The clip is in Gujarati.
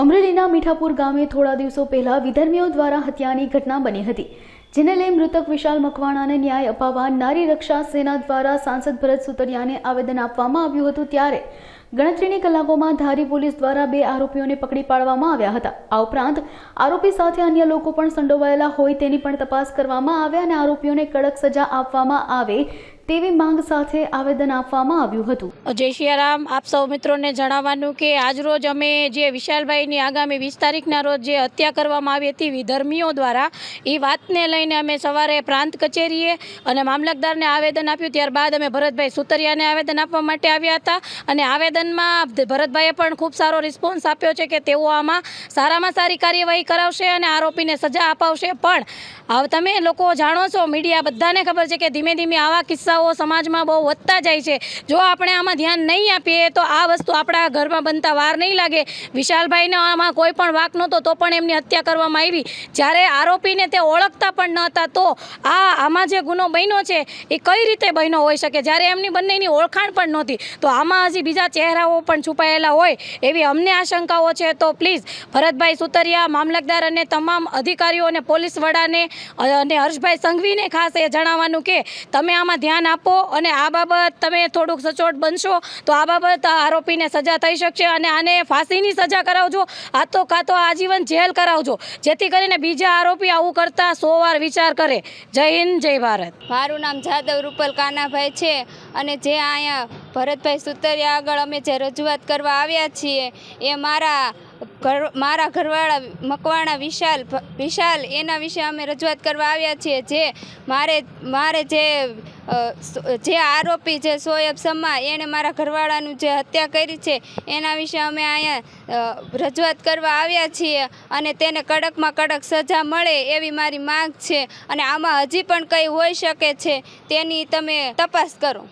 અમરેલીના મીઠાપુર ગામે થોડા દિવસો પહેલા વિધર્મીઓ દ્વારા હત્યાની ઘટના બની હતી, જેને લઈ મૃતક વિશાલ મકવાણાને ન્યાય અપાવવા નારી રક્ષા સેના દ્વારા સાંસદ ભરત સુતરિયાને આવેદન આપવામાં આવ્યું હતું ત્યારે ગણતરીની કલાકોમાં ધારી પોલીસ દ્વારા બે આરોપીઓને પકડી પાડવામાં આવ્યા હતા. આ ઉપરાંત આરોપી સાથે અન્ય લોકો પણ સંડોવાયેલા હોય તેની પણ તપાસ કરવામાં આવે અને આરોપીઓને કડક સજા આપવામાં આવે તેવી માંગ સાથે આવેદન આપવામાં આવ્યું હતું. જય સિયારામ આપ સૌ મિત્રોને જણાવવાનું કે આજરોજ અમે જે વિશાલભાઈની આગામી વીસ તારીખના રોજ જે હત્યા કરવામાં આવી હતી વિધર્મીઓ દ્વારા, એ વાતને લઈને અમે સવારે પ્રાંત કચેરીએ અને મામલતદારને આવેદન આપ્યું. ત્યારબાદ અમે ભરતભાઈ સુતરિયાને આવેદન આપવા માટે આવ્યા હતા અને આવેદનમાં ભરતભાઈએ પણ ખૂબ સારો રિસ્પોન્સ આપ્યો છે કે તેઓ આમાં સારામાં સારી કાર્યવાહી કરાવશે અને આરોપીને સજા અપાવશે. પણ હવે તમે લોકો જાણો છો, મીડિયા બધાને ખબર છે કે ધીમે ધીમે આવા કિસ્સાઓ સમાજમાં બહુ વધતા જાય છે. જો આપણે આમાં ધ્યાન નહીં આપીએ તો આ વસ્તુ આપણા ઘરમાં બનતા વાર નહીં લાગે. વિશાલભાઈને આમાં કોઈ પણ વાક નહોતો તો પણ એમની હત્યા કરવામાં આવી. જ્યારે આરોપીને તે ઓળખતા પણ ન હતા તો આ આમાં જે ગુનો બન્યો છે એ કઈ રીતે બન્યો હોઈ શકે? જ્યારે એમની બંનેની ઓળખાણ પણ નહોતી તો આમાં હજી બીજા ચહેરાઓ પણ છુપાયેલા હોય એવી અમને આશંકાઓ છે. તો પ્લીઝ ભરતભાઈ સુતરિયા, મામલતદાર અને તમામ અધિકારીઓ અને પોલીસ વડાને અને હર્ષભાઈ સંઘવીને ખાસ એ જણાવવાનું કે તમે આમાં ધ્યાન આપો અને આ બાબત તમે થોડુંક સચોટ બનશો તો આ બાબત આરોપીને સજા થઈ શકશે અને આને ફાંસીની સજા કરાવજો. આ તો કાં તો આજીવન જેલ કરાવજો. જેથી કરીને બીજા આરોપી આવું કરતા સો વાર વિચાર કરે. જય હિન્દ, જય ભારત. મારું નામ જાદવ રૂપલ કાનાભાઈ છે અને જે અહીંયા ભરતભાઈ સુતરિયા આગળ અમે જે રજૂઆત કરવા આવ્યા છીએ, એ મારા ઘર, મારા ઘરવાળા મકવાણા વિશાલ વિશાલ, એના વિશે અમે રજૂઆત કરવા આવ્યા છીએ. જે મારે મારે જે જે આરોપી છે સોએબ સમા, એણે મારા ઘરવાળાનું જે હત્યા કરી છે, એના વિશે અમે અહીંયા રજૂઆત કરવા આવ્યા છીએ અને તેને કડકમાં કડક સજા મળે એવી મારી માંગ છે અને આમાં હજી પણ કંઈ હોઈ શકે છે, તેની તમે તપાસ કરો.